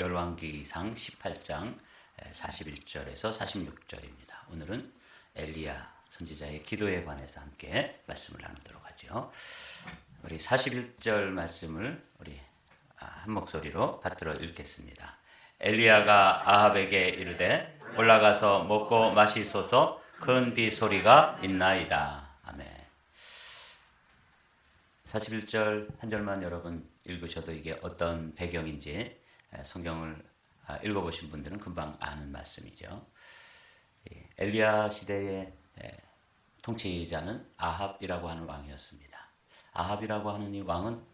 열왕기상 18장 41절에서 46절입니다. 오늘은 엘리야 선지자의 기도에 관해서 함께 말씀을 나누도록 하죠. 우리 41절 말씀을 우리 아, 한 목소리로 받들어 읽겠습니다. 엘리야가 아합에게 이르되 올라가서 먹고 마시소서 큰 비 소리가 있나이다. 아멘. 41절 한 절만 여러분 읽으셔도 이게 어떤 배경인지 성경을 아, 읽어보신 분들은 금방 아는 말씀이죠. 엘리야 시대의 통치자는 아합이라고 하는 왕이었습니다. 아합이라고 하는 이 왕은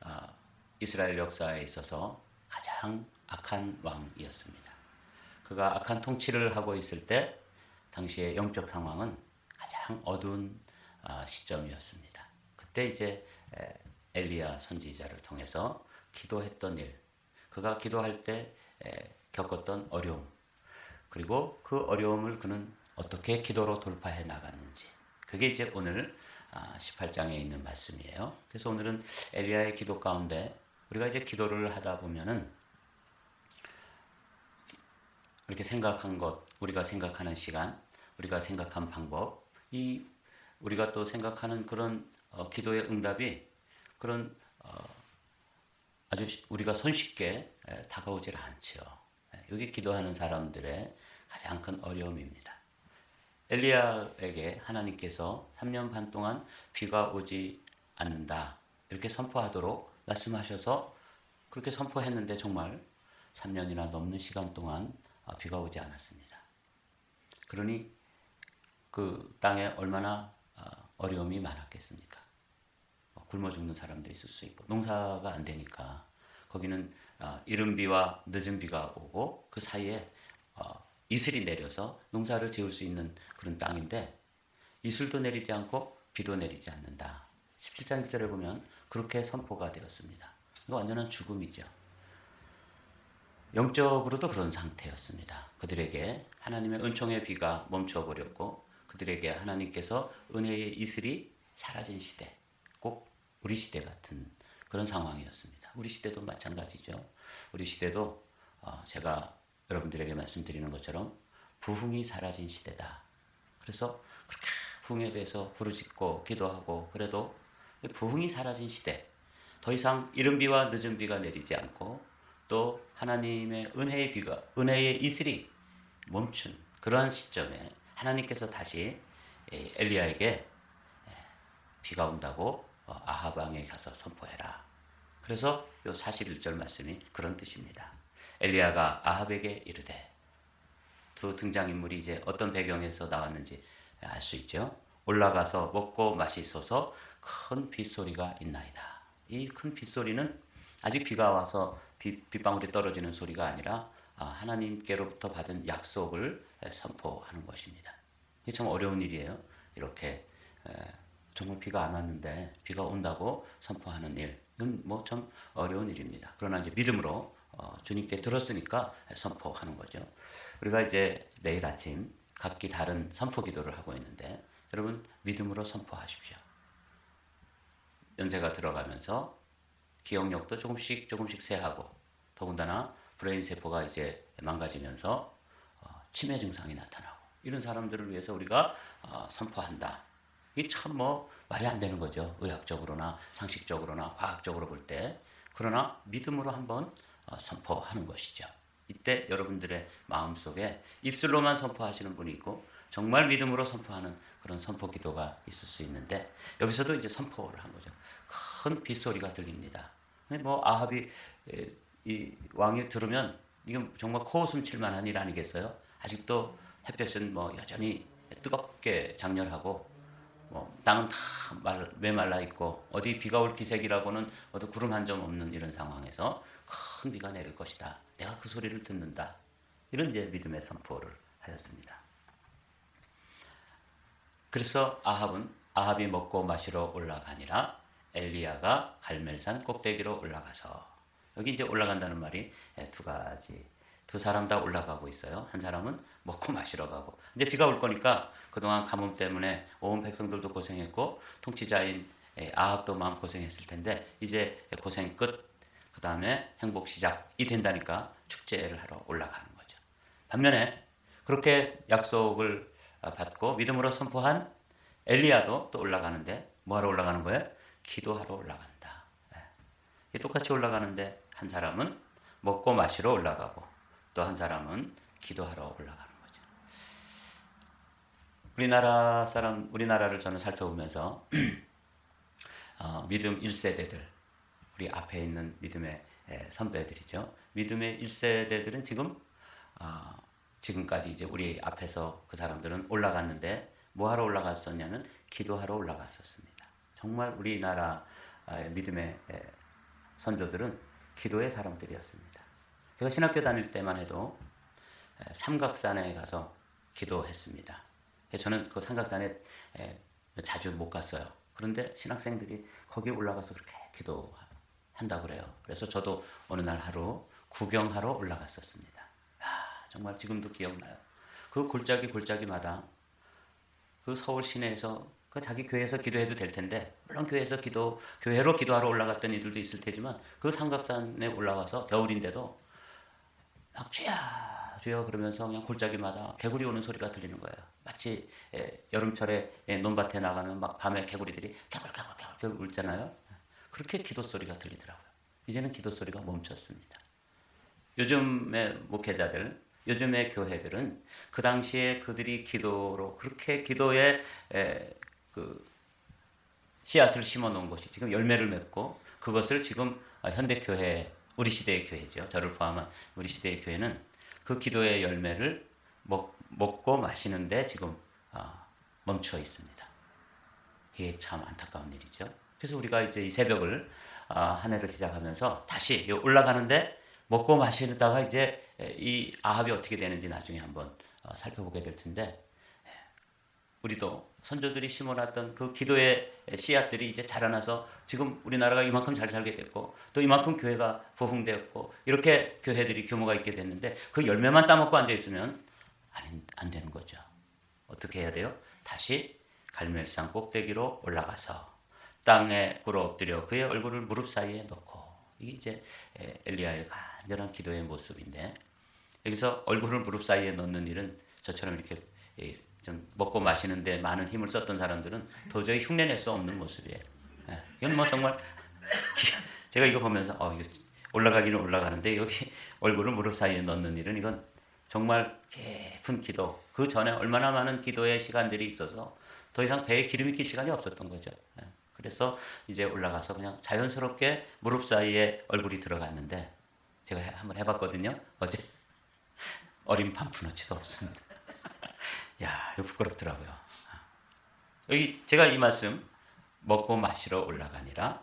아, 이스라엘 역사에 있어서 가장 악한 왕이었습니다. 그가 악한 통치를 하고 있을 때 당시의 영적 상황은 가장 어두운 아, 시점이었습니다. 그때 이제 엘리야 선지자를 통해서 기도했던 일, 그가 기도할 때 겪었던 어려움, 그리고 그 어려움을 그는 어떻게 기도로 돌파해 나갔는지, 그게 이제 오늘 18장에 아, 있는 말씀이에요. 그래서 오늘은 엘리야의 기도 가운데 우리가 이제 기도를 하다 보면은 이렇게 생각한 것, 우리가 생각하는 시간, 우리가 생각한 방법, 이 우리가 또 생각하는 그런 어, 기도의 응답이 그런 어, 아주 우리가 손쉽게 에, 다가오질 않죠. 여기 기도하는 사람들의 가장 큰 어려움입니다. 엘리야에게 하나님께서 3년 반 동안 비가 오지 않는다 이렇게 선포하도록 말씀하셔서 그렇게 선포했는데 정말 3년이나 넘는 시간 동안 아, 비가 오지 않았습니다. 그러니 그 땅에 얼마나 아, 어려움이 많았겠습니까? 뭐 굶어 죽는 사람도 있을 수 있고 농사가 안 되니까 거기는 아, 이른 비와 늦은 비가 오고 그 사이에 어, 이슬이 내려서 농사를 지을 수 있는 그런 땅인데 이슬도 내리지 않고 비도 내리지 않는다. 17장 1절에 보면 그렇게 선포가 되었습니다. 이거 완전한 죽음이죠. 영적으로도 그런 상태였습니다. 그들에게 하나님의 은총의 비가 멈춰버렸고 그들에게 하나님께서 은혜의 이슬이 사라진 시대, 꼭 우리 시대 같은 그런 상황이었습니다. 우리 시대도 마찬가지죠. 우리 시대도 어, 제가 여러분들에게 말씀드리는 것처럼 부흥이 사라진 시대다. 그래서 그렇게 부흥에 대해서 부르짖고 기도하고 그래도 부흥이 사라진 시대, 더 이상 이른 비와 늦은 비가 내리지 않고 또 하나님의 은혜의 비가 은혜의 이슬이 멈춘 그러한 시점에 하나님께서 다시 엘리야에게 비가 온다고 어, 아합 왕에 가서 선포해라. 그래서 요 41절 말씀이 그런 뜻입니다. 엘리야가 아합에게 이르되 두 등장인물이 이제 어떤 배경에서 나왔는지 알 수 있죠. 올라가서 먹고 마시소서 큰 빗소리가 있나이다. 이 큰 빗소리는 아직 비가 와서 빗방울이 떨어지는 소리가 아니라 아, 하나님께로부터 받은 약속을 선포하는 것입니다. 이게 참 어려운 일이에요. 이렇게 정말 비가 안 왔는데 비가 온다고 선포하는 일. 이건 뭐 참 어려운 일입니다. 그러나 이제 믿음으로 어, 주님께 들었으니까 선포하는 거죠. 우리가 이제 매일 아침 각기 다른 선포 기도를 하고 있는데 여러분 믿음으로 선포하십시오. 연세가 들어가면서 기억력도 조금씩 조금씩 쇠하고 더군다나 브레인 세포가 이제 망가지면서 어, 치매 증상이 나타나고 이런 사람들을 위해서 우리가 어, 선포한다. 이참뭐 말이 안 되는 거죠. 의학적으로나 상식적으로나 과학적으로 볼 때. 그러나 믿음으로 한번 어, 선포하는 것이죠. 이때 여러분들의 마음속에 입술로만 선포하시는 분이 있고 정말 믿음으로 선포하는 그런 선포 기도가 있을 수 있는데 여기서도 이제 선포를 한 거죠. 큰 빗소리가 들립니다. 뭐 아합이 이 왕이 들으면 이건 정말 코웃음 칠만한 일 아니겠어요? 아직도 햇볕은 뭐 여전히 뜨겁게 장렬하고 뭐 땅은 다 메말라 있고 어디 비가 올 기색이라고는 어디 구름 한 점 없는 이런 상황에서 큰 비가 내릴 것이다. 내가 그 소리를 듣는다. 이런 이제 믿음의 선포를 하였습니다. 그래서 아합은 아합이 먹고 마시러 올라가니라 엘리야가 갈멜산 꼭대기로 올라가서 여기 이제 올라간다는 말이 예, 두 가지 두 사람 다 올라가고 있어요. 한 사람은 먹고 마시러 가고 이제 비가 올 거니까 그동안 가뭄 때문에 온 백성들도 고생했고 통치자인 예, 아합도 마음 고생했을 텐데 이제 고생 끝. 그 다음에 행복 시작이 된다니까 축제를 하러 올라가는 거죠. 반면에 그렇게 약속을 아, 받고 믿음으로 선포한 엘리야도 또 올라가는데 뭐하러 올라가는 거예요? 기도하러 올라간다. 예. 똑같이 올라가는데 한 사람은 먹고 마시러 올라가고 또 한 사람은 기도하러 올라가는 거죠. 우리나라 사람, 우리나라를 저는 살펴보면서 어, 믿음 1세대들, 우리 앞에 있는 믿음의 예, 선배들이죠. 믿음의 1세대들은 지금 어, 지금까지 이제 우리 앞에서 그 사람들은 올라갔는데 뭐 하러 올라갔었냐면 기도하러 올라갔었습니다. 정말 우리나라 믿음의 예, 선조들은 기도의 사람들이었습니다. 제가 신학교 다닐 때만 해도 예, 삼각산에 가서 기도했습니다. 예, 저는 그 삼각산에 자주 못 갔어요. 그런데 신학생들이 거기 올라가서 그렇게 기도한다고 그래요. 그래서 저도 어느 날 하루 구경하러 올라갔었습니다. 아, 정말 지금도 기억나요. 그 골짜기 골짜기마다 그 서울 시내에서 그 자기 교회에서 기도해도 될 텐데 물론 교회에서 기도 교회로 기도하러 올라갔던 이들도 있을 테지만 그 삼각산에 올라가서 겨울인데도 막 주야 주여 그러면서 그냥 골짜기마다 개구리 오는 소리가 들리는 거예요. 마치 예, 여름철에 예, 논밭에 나가면 막 밤에 개구리들이 개굴 개굴 개굴 울잖아요. 그렇게 기도 소리가 들리더라고요. 이제는 기도 소리가 멈췄습니다. 요즘의 목회자들 요즘의 교회들은 그 당시에 그들이 기도로 그렇게 기도에 에, 그 씨앗을 심어 놓은 것이 지금 열매를 맺고 그것을 지금 현대 교회 우리 시대의 교회죠. 저를 포함한 우리 시대의 교회는 그 기도의 열매를 먹, 먹고 마시는데 지금 어, 멈춰 있습니다. 이게 참 안타까운 일이죠. 그래서 우리가 이제 이 새벽을 어, 한 해를 시작하면서 다시 올라가는데 먹고 마시다가 이제 이 아합이 어떻게 되는지 나중에 한번 어, 살펴보게 될 텐데 우리도 선조들이 심어놨던 그 기도의 씨앗들이 이제 자라나서 지금 우리나라가 이만큼 잘 살게 됐고 또 이만큼 교회가 부흥되었고 이렇게 교회들이 규모가 있게 됐는데 그 열매만 따먹고 앉아 있으면 안, 안 되는 거죠. 어떻게 해야 돼요? 다시 갈멜산 꼭대기로 올라가서 땅에 꿇어 엎드려 그의 얼굴을 무릎 사이에 넣고 이게 이제 엘리야의 간절한 기도의 모습인데 여기서 얼굴을 무릎 사이에 넣는 일은 저처럼 이렇게 좀 먹고 마시는데 많은 힘을 썼던 사람들은 도저히 흉내낼 수 없는 모습이에요. 예, 이건 뭐 정말 제가 이거 보면서 어 이거 올라가기는 올라가는데 여기 얼굴을 무릎 사이에 넣는 일은 이건 정말 깊은 기도 그 전에 얼마나 많은 기도의 시간들이 있어서 더 이상 배에 기름이 낄 시간이 없었던 거죠. 예, 그래서 이제 올라가서 그냥 자연스럽게 무릎 사이에 얼굴이 들어갔는데 제가 한번 해봤거든요. 어제 어린 반푼어치도 없습니다. 야, 부끄럽더라고요. 여기 제가 이 말씀 먹고 마시러 올라가니라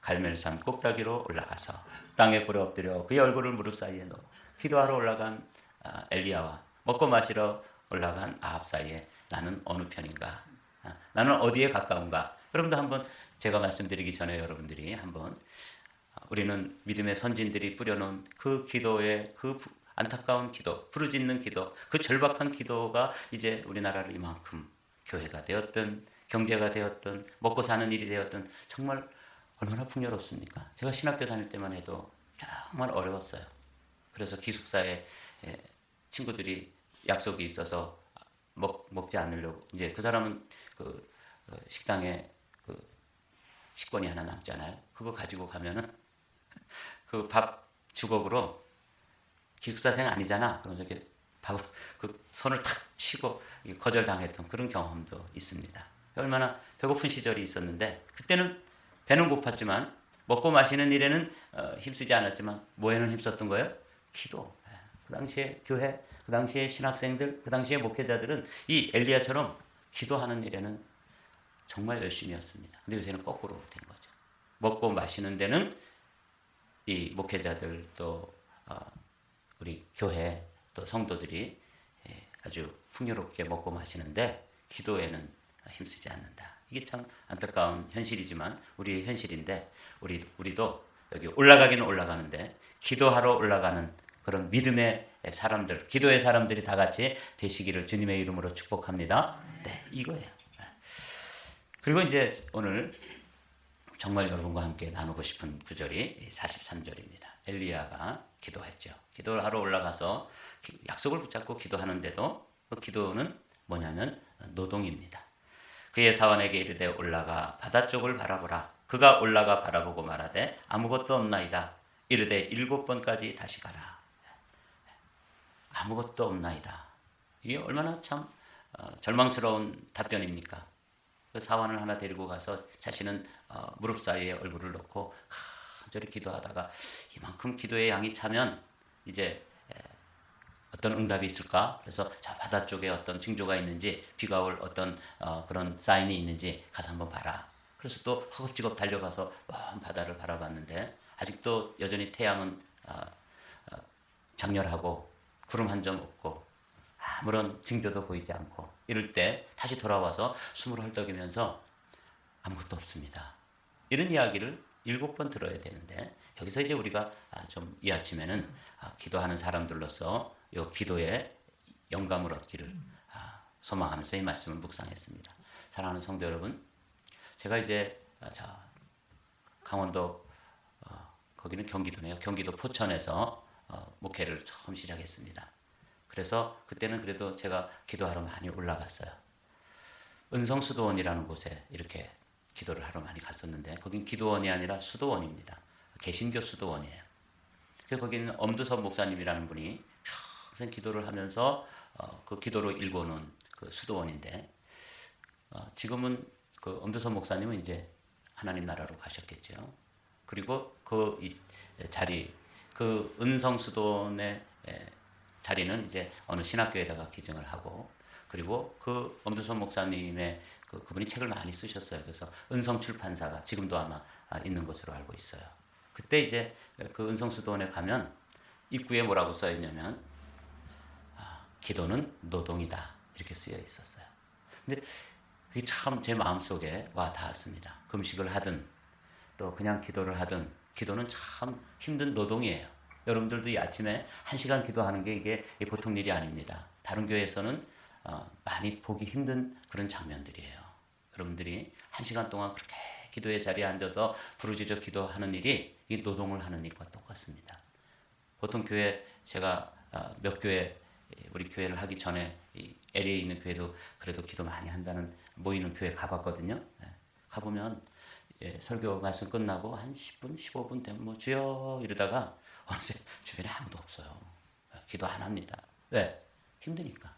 갈멜산 꼭다기로 올라가서 땅에 꿇어 엎드려 그의 얼굴을 무릎 사이에 넣어 기도하러 올라간 아, 엘리야와 먹고 마시러 올라간 아합 사이에 나는 어느 편인가? 아, 나는 어디에 가까운가? 여러분도 한번 제가 말씀드리기 전에 여러분들이 한번 아, 우리는 믿음의 선진들이 뿌려놓은 그 기도의 그 안타까운 기도, 부르짖는 기도, 그 절박한 기도가 이제 우리나라를 이만큼 교회가 되었든 경제가 되었든 먹고 사는 일이 되었든 정말 얼마나 풍요롭습니까? 제가 신학교 다닐 때만 해도 정말 어려웠어요. 그래서 기숙사에 예, 친구들이 약속이 있어서 먹, 먹지 않으려고 이제 그 사람은 그 어, 식당에 그 식권이 하나 남잖아요. 그거 가지고 가면은 그 밥 주걱으로 기숙사생 아니잖아. 그러면서 이렇게 바로 그 손을 탁 치고 거절당했던 그런 경험도 있습니다. 얼마나 배고픈 시절이 있었는데 그때는 배는 고팠지만 먹고 마시는 일에는 어, 힘쓰지 않았지만 뭐에는 힘썼던 거예요? 기도. 예. 그 당시에 교회, 그 당시에 신학생들, 그 당시에 목회자들은 이 엘리야처럼 기도하는 일에는 정말 열심이었습니다. 근데 요새는 거꾸로 된 거죠. 먹고 마시는 데는 이 목회자들 또 어, 우리 교회 또 성도들이 예, 아주 풍요롭게 먹고 마시는데 기도에는 힘쓰지 않는다. 이게 참 안타까운 현실이지만 우리의 현실인데 우리 우리도 여기 올라가기는 올라가는데 기도하러 올라가는 그런 믿음의 사람들, 기도의 사람들이 다 같이 되시기를 주님의 이름으로 축복합니다. 네, 이거예요. 그리고 이제 오늘 정말 여러분과 함께 나누고 싶은 구절이 43절입니다. 엘리야가 기도했죠. 기도를 하러 올라가서 기- 약속을 붙잡고 기도하는데도 그 기도는 뭐냐면 노동입니다. 그의 사원에게 이르되 올라가 바다 쪽을 바라보라. 그가 올라가 바라보고 말하되 아무것도 없나이다. 이르되 일곱 번까지 다시 가라. 아무것도 없나이다. 이게 얼마나 참 어, 절망스러운 답변입니까? 그 사원을 하나 데리고 가서 자신은 어, 무릎 사이에 얼굴을 놓고 간절히 기도하다가 이만큼 기도의 양이 차면 이제 에, 어떤 응답이 있을까? 그래서 저 바다 쪽에 어떤 징조가 있는지 비가 올 어떤 어, 그런 사인이 있는지 가서 한번 봐라. 그래서 또 허겁지겁 달려가서 먼 바다를 바라봤는데 아직도 여전히 태양은 어, 어, 장렬하고 구름 한 점 없고 아무런 징조도 보이지 않고 이럴 때 다시 돌아와서 숨을 헐떡이면서 아무것도 없습니다. 이런 이야기를 일곱 번 들어야 되는데 여기서 이제 우리가 아, 좀이 아침에는 아, 기도하는 사람들로서 이 기도에 영감을 얻기를 아, 소망하면서 이 말씀을 묵상했습니다. 사랑하는 성도 여러분, 제가 이제 아, 자 강원도 어, 거기는 경기도네요. 경기도 포천에서 어, 목회를 처음 시작했습니다. 그래서 그때는 그래도 제가 기도하러 많이 올라갔어요. 은성수도원이라는 곳에 이렇게 기도를 하러 많이 갔었는데 거긴 기도원이 아니라 수도원입니다. 개신교 수도원이에요. 그래서 거기는 엄두섭 목사님이라는 분이 평생 기도를 하면서 어, 그 기도로 일궈놓은 그 수도원인데 어, 지금은 그 엄두섭 목사님은 이제 하나님 나라로 가셨겠죠. 그리고 그 이, 자리 그 은성 수도원의 에, 자리는 이제 어느 신학교에다가 기증을 하고 그리고 그 엄두섭 목사님의 그 그분이 책을 많이 쓰셨어요. 그래서 은성 출판사가 지금도 아마 아, 있는 것으로 알고 있어요. 그때 이제 그 은성 수도원에 가면 입구에 뭐라고 써 있냐면 아, 기도는 노동이다 이렇게 쓰여 있었어요. 근데 그게 참 제 마음속에 와 닿았습니다. 금식을 하든 또 그냥 기도를 하든 기도는 참 힘든 노동이에요. 여러분들도 이 아침에 한 시간 기도하는 게 이게 보통 일이 아닙니다. 다른 교회에서는 어, 많이 보기 힘든 그런 장면들이에요. 여러분들이 한 시간 동안 그렇게 기도의 자리에 앉아서 부르짖어 기도하는 일이 이 노동을 하는 일과 똑같습니다. 보통 교회 제가 어, 몇 교회 우리 교회를 하기 전에 이 LA에 있는 교회도 그래도 기도 많이 한다는 모이는 교회 가봤거든요. 예, 가보면 예, 설교 말씀 끝나고 한 10분, 15분 되면 뭐 주여 이러다가 어느새 주변에 아무도 없어요. 예, 기도 안 합니다. 왜? 힘드니까.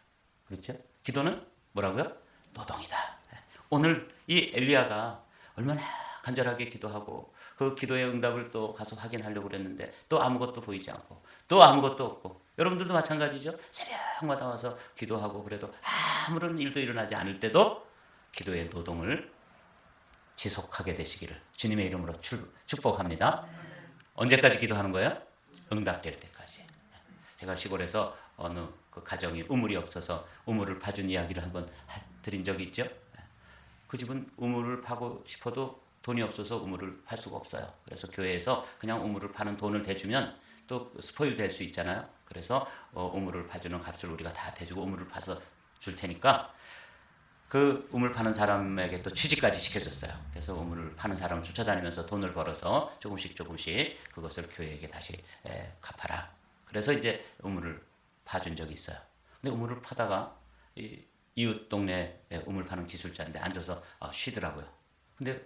그렇죠? 기도는 뭐라고요? 노동이다. 예, 오늘 이 엘리야가 얼마나 간절하게 기도하고 그 기도의 응답을 또 가서 확인하려고 그랬는데 또 아무것도 보이지 않고 또 아무것도 없고 여러분들도 마찬가지죠. 새벽마다 와서 기도하고 그래도 아무런 일도 일어나지 않을 때도 기도의 노동을 지속하게 되시기를 주님의 이름으로 출, 축복합니다. 언제까지 기도하는 거예요? 응답될 때까지. 제가 시골에서 어느 그 가정이 우물이 없어서 우물을 파준 이야기를 한번 하- 드린 적이 있죠. 그 집은 우물을 파고 싶어도 돈이 없어서 우물을 팔 수가 없어요. 그래서 교회에서 그냥 우물을 파는 돈을 대주면 또 스포일 될 수 있잖아요. 그래서 어, 우물을 파주는 값을 우리가 다 대주고 우물을 파서 줄 테니까 그 우물 파는 사람에게 또 취직까지 시켜줬어요. 그래서 우물을 파는 사람을 쫓아다니면서 돈을 벌어서 조금씩 조금씩 그것을 교회에게 다시 에, 갚아라. 그래서 이제 우물을 파준 적이 있어요. 근데 우물을 파다가 이 이웃 동네 우물 파는 기술자인데 앉아서 어, 쉬더라고요. 근데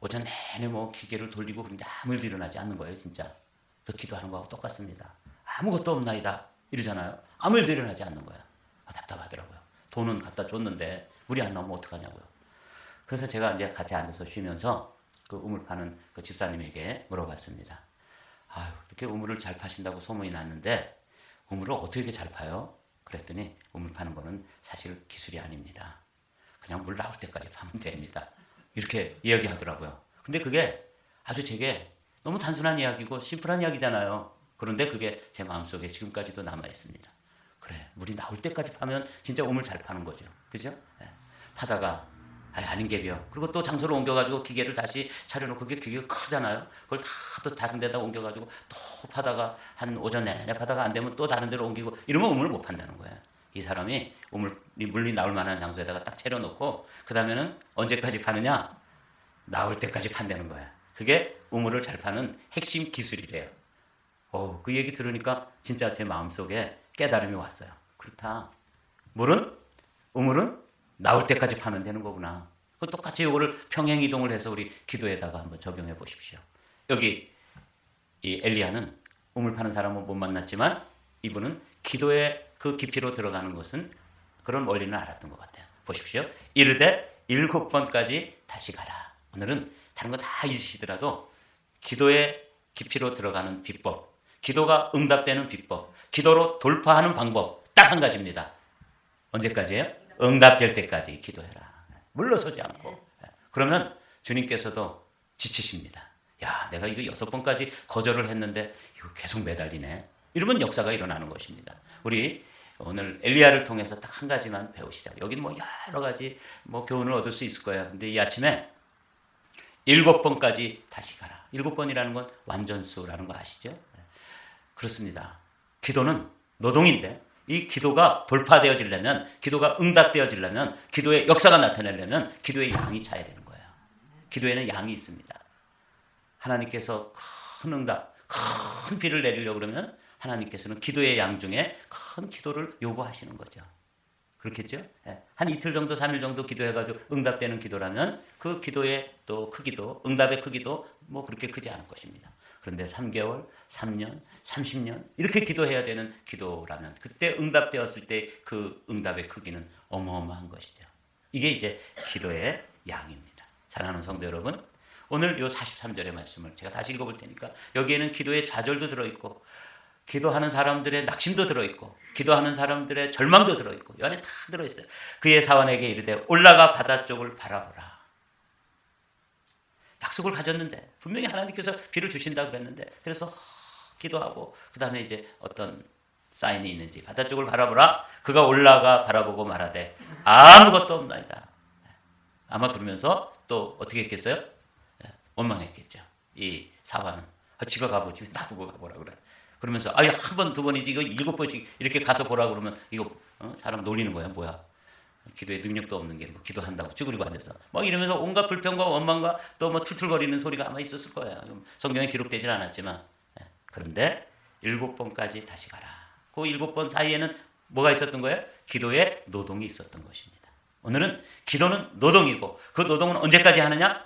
오전 내내 뭐 기계를 돌리고 그런데 아무 일도 일어나지 않는 거예요, 진짜. 그 기도하는 거하고 똑같습니다. 아무것도 없나이다 이러잖아요. 아무 일도 일어나지 않는 거야. 아, 답답하더라고요. 돈은 갖다 줬는데 물이 안 나오면 어떡하냐고요. 그래서 제가 이제 같이 앉아서 쉬면서 그 우물 파는 그 집사님에게 물어봤습니다. 아유, 이렇게 우물을 잘 파신다고 소문이 났는데 우물을 어떻게 잘 파요? 그랬더니 우물 파는 거는 사실 기술이 아닙니다. 그냥 물 나올 때까지 파면 됩니다. 이렇게 이야기하더라고요. 근데 그게 아주 제게 너무 단순한 이야기고 심플한 이야기잖아요. 그런데 그게 제 마음속에 지금까지도 남아 있습니다. 그래, 물이 나올 때까지 파면 진짜 우물 잘 파는 거죠. 그죠? 예. 파다가 아, 아닌 게요. 그리고 또 장소를 옮겨가지고 기계를 다시 차려놓고 그게 기계가 크잖아요. 그걸 다 또 다른 데다 옮겨가지고 또 파다가 한 오전 내내 파다가 안 되면 또 다른 데로 옮기고 이러면 우물을 못 판다는 거예요. 이 사람이 우물이 물이 나올 만한 장소에다가 딱 차려놓고 그 다음에는 언제까지 파느냐? 나올 때까지 판다는 거야. 그게 우물을 잘 파는 핵심 기술이래요. 어, 그 얘기 들으니까 진짜 제 마음속에 깨달음이 왔어요. 그렇다. 물은 우물은 나올 때까지 파면 되는 거구나. 그 똑같이 이거를 평행 이동을 해서 우리 기도에다가 한번 적용해 보십시오. 여기 이 엘리야는 우물 파는 사람은 못 만났지만 이분은 기도의 그 깊이로 들어가는 것은 그런 원리는 알았던 것 같아요. 보십시오. 이르되 일곱 번까지 다시 가라. 오늘은 다른 거 다 잊으시더라도 기도의 깊이로 들어가는 비법, 기도가 응답되는 비법, 기도로 돌파하는 방법 딱 한 가지입니다. 언제까지예요? 응답될 때까지 기도해라. 물러서지 않고. 그러면 주님께서도 지치십니다. 야, 내가 이거 여섯 번까지 거절을 했는데 이거 계속 매달리네. 이러면 역사가 일어나는 것입니다. 우리 오늘 엘리야를 통해서 딱 한 가지만 배우시자. 여기는 뭐 여러 가지 뭐 교훈을 얻을 수 있을 거예요. 근데 이 아침에 일곱 번까지 다시 가라. 일곱 번이라는 건 완전수라는 거 아시죠? 그렇습니다. 기도는 노동인데 이 기도가 돌파되어지려면 기도가 응답되어지려면 기도의 역사가 나타내려면 기도의 양이 차야 되는 거예요. 기도에는 양이 있습니다. 하나님께서 큰 응답, 큰 비를 내리려고 그러면 하나님께서는 기도의 양 중에 큰 기도를 요구하시는 거죠. 그렇겠죠? 예. 한 이틀 정도, 3일 정도 기도해가지고 응답되는 기도라면 그 기도의 또 크기도, 응답의 크기도 뭐 그렇게 크지 않을 것입니다. 그런데 3개월, 3년, 30년 이렇게 기도해야 되는 기도라면 그때 응답되었을 때 그 응답의 크기는 어마어마한 것이죠. 이게 이제 기도의 양입니다. 사랑하는 성도 여러분, 오늘 요 43절의 말씀을 제가 다시 읽어볼 테니까 여기에는 기도의 좌절도 들어있고 기도하는 사람들의 낙심도 들어있고 기도하는 사람들의 절망도 들어있고 이 안에 다 들어있어요. 그의 사원에게 이르되 올라가 바다 쪽을 바라보라. 약속을 가졌는데 분명히 하나님께서 비를 주신다 그랬는데 그래서 기도하고 그 다음에 이제 어떤 사인이 있는지 바다 쪽을 바라보라. 그가 올라가 바라보고 말하되 아무것도 없나이다. 아마 그러면서 또 어떻게 했겠어요? 원망했겠죠. 이 사화는 아, 지가 가보지 나보고 가보라 그래. 그러면서 아니 한번 두 번이지 이거 일곱 번씩 이렇게 가서 보라 그러면 이거 어? 사람 놀리는 거야 뭐야? 기도에 능력도 없는 게 뭐 기도한다고 쭈그리고 앉아서 뭐 이러면서 온갖 불평과 원망과 또 뭐 툴툴거리는 소리가 아마 있었을 거예요. 성경에 기록되질 않았지만 예. 그런데 일곱 번까지 다시 가라. 그 일곱 번 사이에는 뭐가 있었던 거예요? 기도의 노동이 있었던 것입니다. 오늘은 기도는 노동이고 그 노동은 언제까지 하느냐?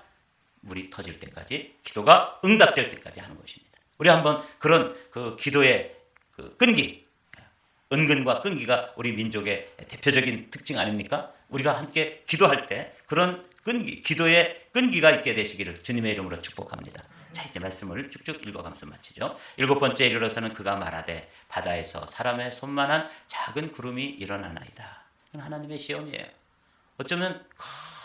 물이 터질 때까지 기도가 응답될 때까지 하는 것입니다. 우리 한번 그런 그 기도의 그 끈기, 은근과 끈기가 우리 민족의 대표적인 특징 아닙니까? 우리가 함께 기도할 때 그런 끈기, 기도의 끈기가 있게 되시기를 주님의 이름으로 축복합니다. 자, 이제 말씀을 쭉쭉 읽어가면서 마치죠. 일곱 번째 이르러서는 그가 말하되 바다에서 사람의 손만한 작은 구름이 일어나나이다. 하나님의 시험이에요. 어쩌면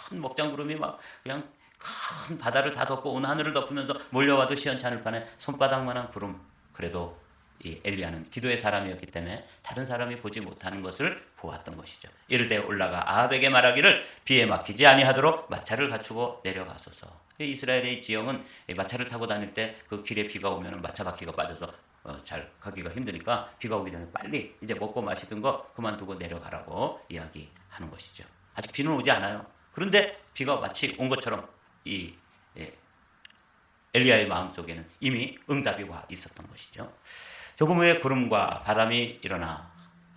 큰 먹장 구름이 막 그냥 큰 바다를 다 덮고 온 하늘을 덮으면서 몰려와도 시원치 않을 판에 손바닥만한 구름. 그래도 이 엘리야는 기도의 사람이었기 때문에 다른 사람이 보지 못하는 것을 보았던 것이죠. 이르되 올라가 아합에게 말하기를 비에 막히지 아니하도록 마차를 갖추고 내려가소서. 이스라엘의 지형은 마차를 타고 다닐 때 그 길에 비가 오면 마차 바퀴가 빠져서 어, 잘 가기가 힘드니까 비가 오기 전에 빨리 이제 먹고 마시던 거 그만두고 내려가라고 이야기하는 것이죠. 아직 비는 오지 않아요. 그런데 비가 마치 온 것처럼 이 예, 엘리야의 마음 속에는 이미 응답이 와 있었던 것이죠. 조금 후에 구름과 바람이 일어나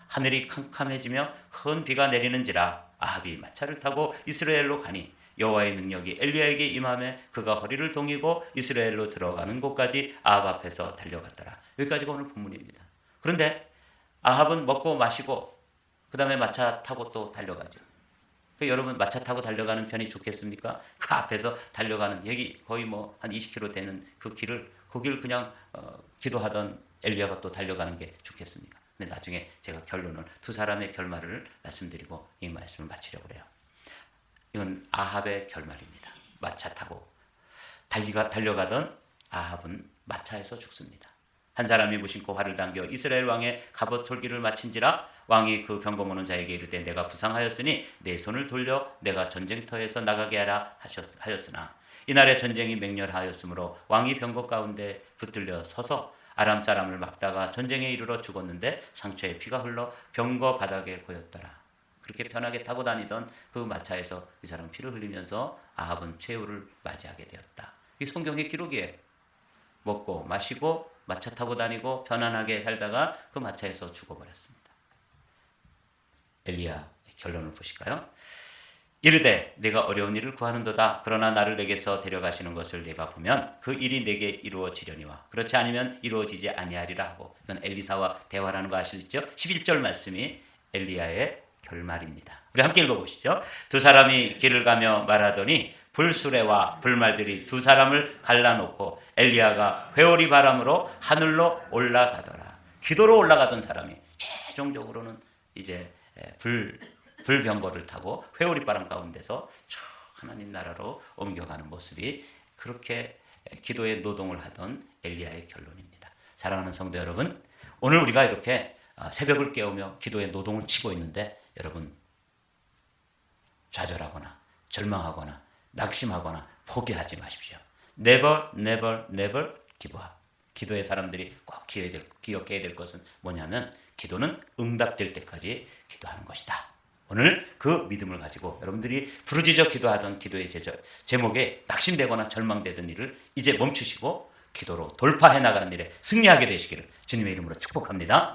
하늘이 캄캄해지며 큰 비가 내리는지라 아합이 마차를 타고 이스라엘로 가니 여호와의 능력이 엘리야에게 임함에 그가 허리를 동이고 이스라엘로 들어가는 곳까지 아합 앞에서 달려갔더라. 여기까지가 오늘 본문입니다. 그런데 아합은 먹고 마시고 그 다음에 마차 타고 또 달려가죠. 그 여러분 마차 타고 달려가는 편이 좋겠습니까? 그 앞에서 달려가는 여기 거의 뭐 한 20km 되는 그 길을 그 길을 그냥 어, 기도하던 엘리야가 또 달려가는 게 좋겠습니까? 근데 나중에 제가 결론을 두 사람의 결말을 말씀드리고 이 말씀을 마치려고 그래요. 이건 아합의 결말입니다. 마차 타고 달리가 달려가던 아합은 마차에서 죽습니다. 한 사람이 무심코 활을 당겨 이스라엘 왕의 갑옷 솔기를 마친지라 왕이 그 병거모는 자에게 이르되 내가 부상하였으니 내 손을 돌려 내가 전쟁터에서 나가게 하라 하셨, 하였으나 이날의 전쟁이 맹렬하였으므로 왕이 병거 가운데 붙들려 서서 아람 사람을 막다가 전쟁에 이르러 죽었는데 상처에 피가 흘러 병거 바닥에 고였더라. 그렇게 편하게 타고 다니던 그 마차에서 이 사람 피를 흘리면서 아합은 최후를 맞이하게 되었다. 이 성경의 기록이에요. 먹고 마시고 마차 타고 다니고 편안하게 살다가 그 마차에서 죽어버렸습니다. 엘리야 결론을 보실까요? 이르되 내가 어려운 일을 구하는도다. 그러나 나를 내게서 데려가시는 것을 내가 보면 그 일이 내게 이루어지려니와 그렇지 않으면 이루어지지 아니하리라 하고 이건 엘리사와 대화라는 거 아시죠? 11절 말씀이 엘리야의 결말입니다. 우리 함께 읽어보시죠. 두 사람이 길을 가며 말하더니 불수레와 불말들이 두 사람을 갈라놓고 엘리야가 회오리 바람으로 하늘로 올라가더라. 기도로 올라가던 사람이 최종적으로는 이제 불 불병거를 타고 회오리 바람 가운데서 저 하나님 나라로 옮겨가는 모습이 그렇게 기도의 노동을 하던 엘리야의 결론입니다. 사랑하는 성도 여러분, 오늘 우리가 이렇게 아, 새벽을 깨우며 기도의 노동을 치고 있는데 여러분 좌절하거나 절망하거나 낙심하거나 포기하지 마십시오. Never, never, never give up. 기도의 사람들이 꼭 기억해야 될 것은 뭐냐면 기도는 응답될 때까지 기도하는 것이다. 오늘 그 믿음을 가지고 여러분들이 부르짖어 기도하던 기도의 제목에 낙심되거나 절망되던 일을 이제 멈추시고 기도로 돌파해 나가는 일에 승리하게 되시기를 주님의 이름으로 축복합니다.